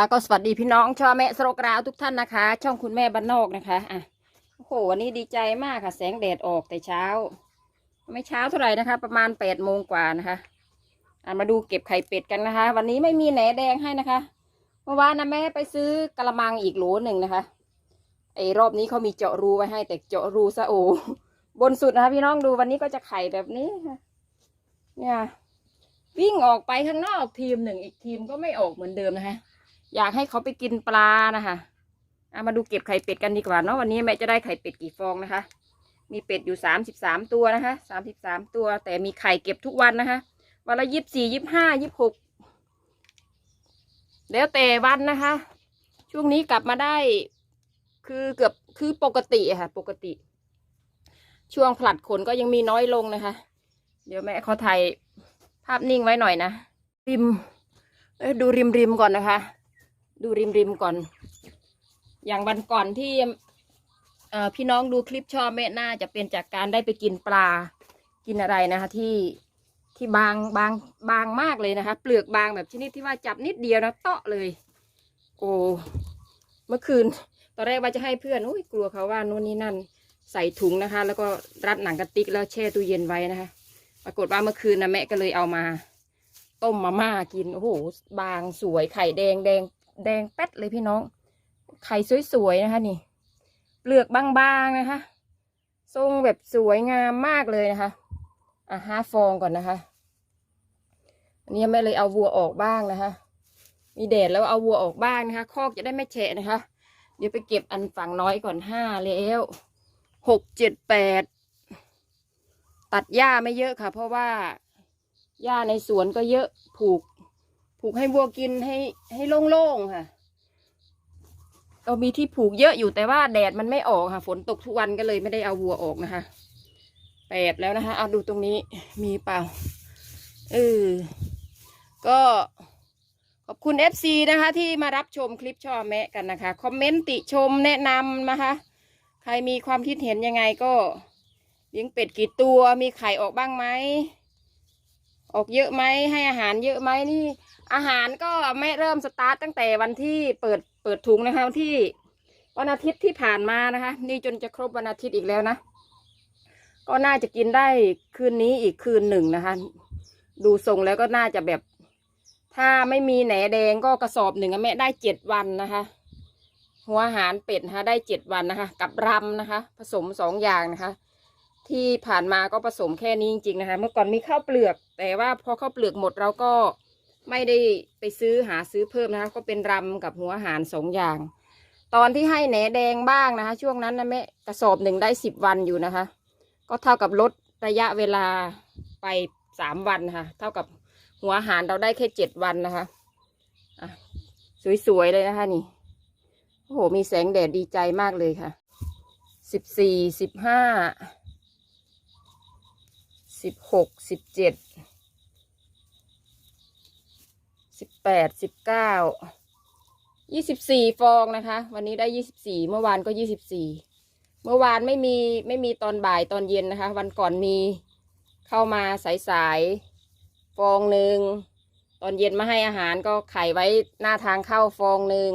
ค่ะก็สวัสดีพี่น้องชาวแม่สโรกราวทุกท่านนะคะ ช่องคุณแม่บ้านนอกนะคะอะโอ้โหวันนี้ดีใจมากค่ะ แสงแดดออกแต่เช้า ไม่เช้าเท่าไหร่นะคะ ประมาณแปดโมงกว่านะคะอะมาดูเก็บไข่เป็ดกันนะคะ วันนี้ไม่มีแหนแดงให้นะคะเมื่อวานนะแม่ไปซื้อกระมังอีกโหลหนึ่งนะคะไอ้รอบนี้เขามีเจาะรูไว้ให้แต่เจาะรูซะโอบนสุดนะคะพี่น้องดูวันนี้ก็จะไข่แบบนี้ค่ะเนี่ยวิ่งออกไปข้างนอกทีมหนึ่งอีกทีมก็ไม่ออกเหมือนเดิมนะคะ อยากให้เขาไปกินปลานะคะเอามาดูเก็บไข่เป็ดกันดีกว่าเนาะวันนี้แม่จะได้ไข่เป็ดกี่ฟองนะคะ มีเป็ดอยู่สามสิบสามตัวนะคะสามสิบสามตัว แต่มีไข่เก็บทุกวันนะคะวันละยี่สิบสี่ยี่สิบห้ายี่สิบหกแล้วแต่วันนะคะ ช่วงนี้กลับมาได้ คือเกือบคือปกติค่ะ ปกติ ช่วงผลัดขนก็ยังมีน้อยลงนะคะ เดี๋ยวแม่ขอถ่ายภาพนิ่งไว้หน่อยนะริมดูริมริมก่อนนะคะ ดูริมริมๆก่อน อย่างวันก่อนที่พี่น้องดูคลิปชอบแม่น่าจะเป็นจากการได้ไปกินปลากินอะไรนะคะ ที่ที่บางบางบางมากเลยนะคะ เปลือกบางแบบชนิดที่ว่าจับนิดเดียวนะเตาะเลย โอ้เมื่อคืน ตอนแรกว่าจะให้เพื่อนอุ้ยกลัวเขาว่านู่นนี่นั่นใส่ถุงนะคะ แล้วก็รัดหนังกระติกแล้วแช่ตู้เย็นไว้นะคะ ปรากฏว่าเมื่อคืนนะแม่ก็เลยเอามา ต้มมาม่ากินโอ้โหบางสวยไข่แดงแดง แดงแป๊ดเลยพี่น้อง ไข่สวยๆนะคะนี่ เปลือกบางๆนะคะ ทรงแบบสวยงามมากเลยนะคะ อะห้าฟองก่อนนะคะ อันนี้แม่เลยเอาวัวออกบ้างนะคะ มีแดดแล้วเอาวัวออกบ้างนะคะ คอกจะได้ไม่แฉะนะคะ เดี๋ยวไปเก็บอันฝั่งน้อยก่อนห้าแล้วหกเจ็ดแปดตัดหญ้าไม่เยอะค่ะ เพราะว่าหญ้าในสวนก็เยอะผูก ผูกให้วัวกินให้ให้โล่งๆค่ะ เรามีที่ผูกเยอะอยู่แต่ว่าแดดมันไม่ออกค่ะ ฝนตกทุกวันก็เลยไม่ได้เอาวัวออกนะคะแปดแล้วนะคะเอาดูตรงนี้มีเปล่าเออก็ขอบคุณ FC นะคะ ที่มารับชมคลิปช่อแมะกันนะคะ คอมเมนต์ติชมแนะนำนะคะ ใครมีความคิดเห็นยังไงก็เลี้ยงเป็ดกี่ตัวมีไข่ออกบ้างไหม ออกเยอะไหมให้อาหารเยอะไหมนี่ อาหารก็ไม่เริ่มสตาร์ทตั้งแต่วันที่เปิดเปิดถุงนะคะวันที่วันอาทิตย์ที่ผ่านมานะคะ นี่จนจะครบวันอาทิตย์อีกแล้วนะ ก็น่าจะกินได้คืนนี้อีกคืนหนึ่งนะคะ ดูทรงแล้วก็น่าจะแบบ ถ้าไม่มีแหนแดงก็กระสอบหนึ่งแม่ได้เจ็ดวันนะคะ หัวอาหารเป็ดนะคะได้เจ็ดวันนะคะ กับรำนะคะ ผสมสองอย่างนะคะ ที่ผ่านมาก็ผสมแค่นี้จริงๆนะคะ เมื่อก่อนมีข้าวเปลือก แต่ว่าพอข้าวเปลือกหมดเราก็ ไม่ได้ไปซื้อหาซื้อเพิ่มนะคะ ก็เป็นรำกับหัวหารสองอย่าง ตอนที่ให้แหนแดงบ้างนะคะ ช่วงนั้นนะแม่กระสอบหนึ่งได้สิบวันอยู่นะคะ ก็เท่ากับลดระยะเวลาไปสามวันค่ะ เท่ากับหัวหารเราได้แค่เจ็ดวันนะคะอะสวยๆเลยนะคะนี่โอ้โหมีแสงแดดดีใจมากเลยค่ะสิบสี่สิบห้าสิบหกสิบเจ็ด สิบแปดสิบเก้ายี่สิบสี่ฟองนะคะ วันนี้ได้ยี่สิบสี่เมื่อวานก็ยี่สิบสี่เมื่อวานไม่มีไม่มีตอนบ่ายตอนเย็นนะคะ วันก่อนมีเข้ามาสายสายๆฟองหนึ่งตอนเย็นมาให้อาหารก็ไข่ไว้หน้าทางเข้าฟองหนึ่ง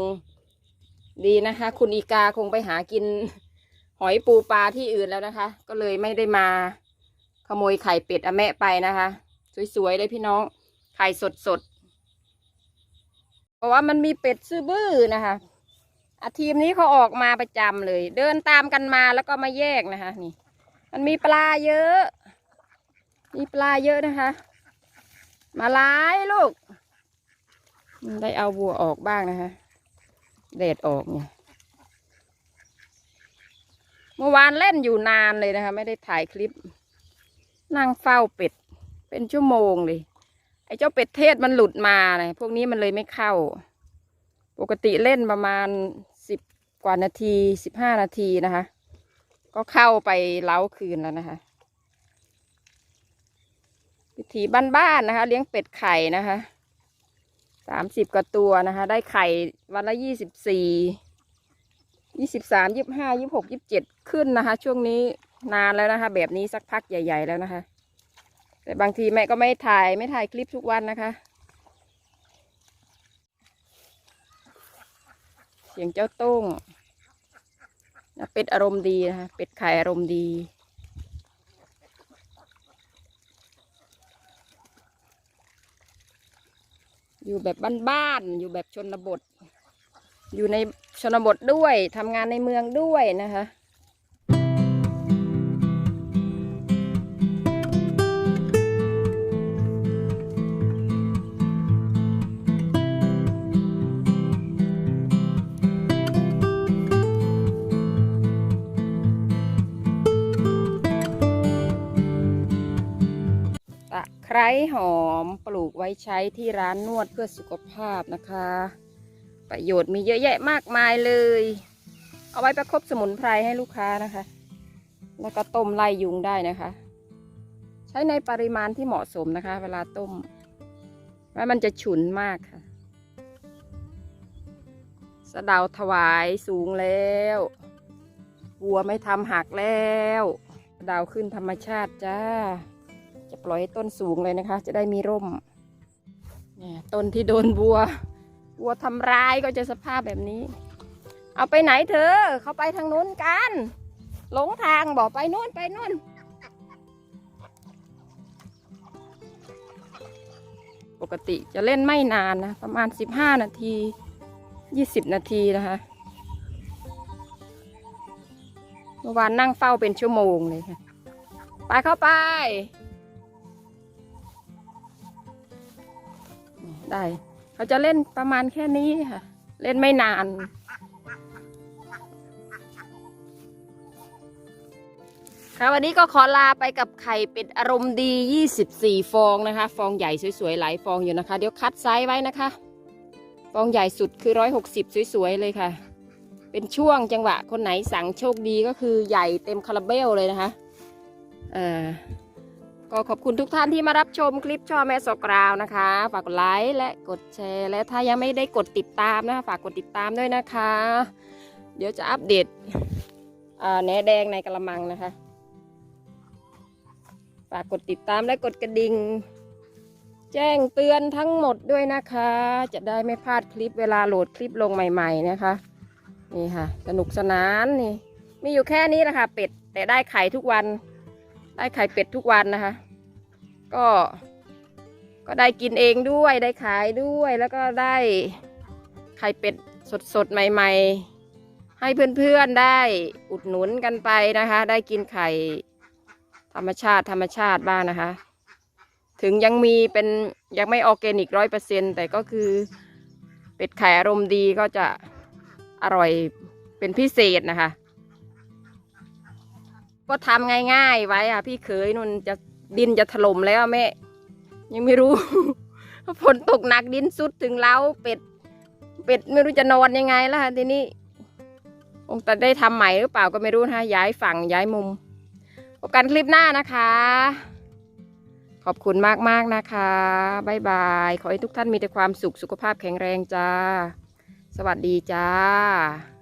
ดีนะคะ คุณอีกาคงไปหากินหอยปูปลาที่อื่นแล้วนะคะ ก็เลยไม่ได้มาขโมยไข่เป็ดอแม่ไปนะคะ สวยๆเลยพี่น้อง ไข่สดๆ ราะว่ามันมีเป็ดซื่อบื้อนะคะอาทีมนี้เขาออกมาประจำเลย เดินตามกันมาแล้วก็มาแยกนะคะ นี่ มันมีปลาเยอะ มีปลาเยอะนะคะ มาหลายลูก ได้เอาวัวออกบ้างนะคะแดดออกเนี่ยเมื่อวานเล่นอยู่นานเลยนะคะ ไม่ได้ถ่ายคลิป นั่งเฝ้าเป็ด เป็นชั่วโมงเลย เจ้าเป็ดเทศมันหลุดมาเลยพวกนี้มันเลยไม่เข้า ปกติเล่นประมาณสิบกว่านาทีสิบห้านาทีนะคะ ก็เข้าไปเล้าคืนแล้วนะคะวิธีบ้านๆนะคะ เลี้ยงเป็ดไข่นะคะสามสิบกว่าตัวนะคะ ได้ไข่วันละยี่สิบสี่ยี่สิบสามยี่ห้ายี่หกยี่เจ็ดขึ้นนะคะ ช่วงนี้นานแล้วนะคะ แบบนี้สักพักใหญ่ ๆ แล้วนะคะ แต่บางทีแม่ก็ไม่ถ่ายไม่ถ่ายคลิปทุกวันนะคะ เสียงเจ้าโต้งเป็ดอารมณ์ดีนะคะเป็ดไข่อารมณ์ดีอยู่แบบบ้านๆ อยู่แบบชนบท อยู่ในชนบทด้วย ทำงานในเมืองด้วยนะคะ ไคร้หอมปลูกไว้ใช้ที่ร้านนวดเพื่อสุขภาพนะคะ ประโยชน์มีเยอะแยะมากมายเลย เอาไว้ประคบสมุนไพรให้ลูกค้านะคะ แล้วก็ต้มไล่ยุงได้นะคะ ใช้ในปริมาณที่เหมาะสมนะคะ เวลาต้มว่ามันจะฉุนมากค่ะ สะเดาถวายสูงแล้ววัวไม่ทำหักแล้ว สะเดาขึ้นธรรมชาติจ้า จะปล่อยให้ต้นสูงเลยนะคะ จะได้มีร่มเนี่ยต้นที่โดนบัว บัวทำร้ายก็จะสภาพแบบนี้ เอาไปไหนเธอ เขาไปทางนู้นกัน หลงทางบอกไปนู้นไปนู้นปกติจะเล่นไม่นานนะ ประมาณ 15 นาที 20 นาทีนะคะเมื่อวานนั่งเฝ้าเป็นชั่วโมงเลยค่ะ ไปเข้าไป ได้เขาจะเล่นประมาณแค่นี้ค่ะ เล่นไม่นาน ค่ะวันนี้ก็ขอลาไปกับไข่เป็ดอารมณ์ดี 24 ฟองนะคะ ฟองใหญ่สวยๆ หลายฟองอยู่นะคะ เดี๋ยวคัดไซส์ไว้นะคะ ฟองใหญ่สุดคือ 160 สวยๆ เลยค่ะ เป็นช่วงจังหวะคนไหนสั่งโชคดีก็คือใหญ่เต็มคาราเบลเลยนะคะ เอ่อ ก็ขอบคุณทุกท่านที่มารับชมคลิปช่อแม่สกราวนะคะ ฝากกดไลค์และกดแชร์ และถ้ายังไม่ได้กดติดตามนะคะฝากกดติดตามด้วยนะคะ เดี๋ยวจะอัปเดตแหนแดงในกระมังนะคะ ฝากกดติดตามและกดกระดิ่ง แจ้งเตือนทั้งหมดด้วยนะคะ จะได้ไม่พลาดคลิปเวลาโหลดคลิปลงใหม่ ๆนะคะ นี่ค่ะ สนุกสนานนี่ มีอยู่แค่นี้แหละค่ะ เป็ดแต่ได้ไข่ทุกวัน ได้ไข่เป็ดทุกวันนะคะ ก็ ก็ได้กินเองด้วยได้ขายด้วยแล้วก็ได้ไข่เป็ดสดๆ ใหม่ ๆ ให้เพื่อนๆได้อุดหนุนกันไปนะคะ ได้กินไข่ธรรมชาติธรรมชาติบ้างนะคะ ถึงยังมีเป็นยังไม่ออร์แกนิกร้อยเปอร์เซ็นแต่ก็คือเป็ดไข่อารมณ์ดีก็จะอร่อยเป็นพิเศษนะคะ ก็ทำง่ายๆ ไว้อะพี่เคยนุ่นจะดินจะถล่มแล้วแม่ ยังไม่รู้ ฝนตกหนักดินสุดถึงเล้าเป็ด เป็ดไม่รู้จะนอนยังไงแล้วค่ะทีนี้คงจะได้ทำใหม่หรือเปล่าก็ไม่รู้นะคะย้ายฝั่งย้ายมุมพบกันคลิปหน้านะคะ ขอบคุณมากๆนะคะบายบาย ขอให้ทุกท่านมีแต่ความสุขสุขภาพแข็งแรงจ้า สวัสดีจ้า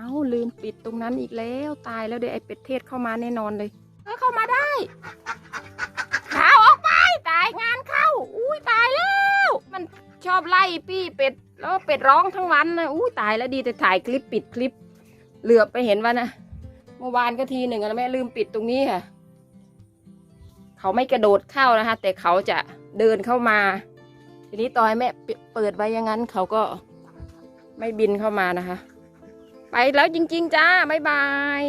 เอ้าลืมปิดตรงนั้นอีกแล้วตายแล้วเดี๋ยวไอ้เป็ดเทศเข้ามาแน่นอนเลยเออเข้ามาได้ข่าวออกไปตายงานเข้า อุ้ยตายแล้ว มันชอบไล่ปี้เป็ดแล้วเป็ดร้องทั้งวันนะอุ้ยตายแล้วดีแต่ถ่ายคลิปปิดคลิป เหลือไปเห็นว่านะเมื่อวานก็ทีหนึ่งอะแม่ลืมปิดตรงนี้ค่ะ เขาไม่กระโดดเข้านะคะ แต่เขาจะเดินเข้ามา ทีนี้ต่อให้แม่เปิดไว้อย่างนั้นเขาก็ไม่บินเข้ามานะคะ ไปแล้วจริง ๆ จ้า บ๊ายบาย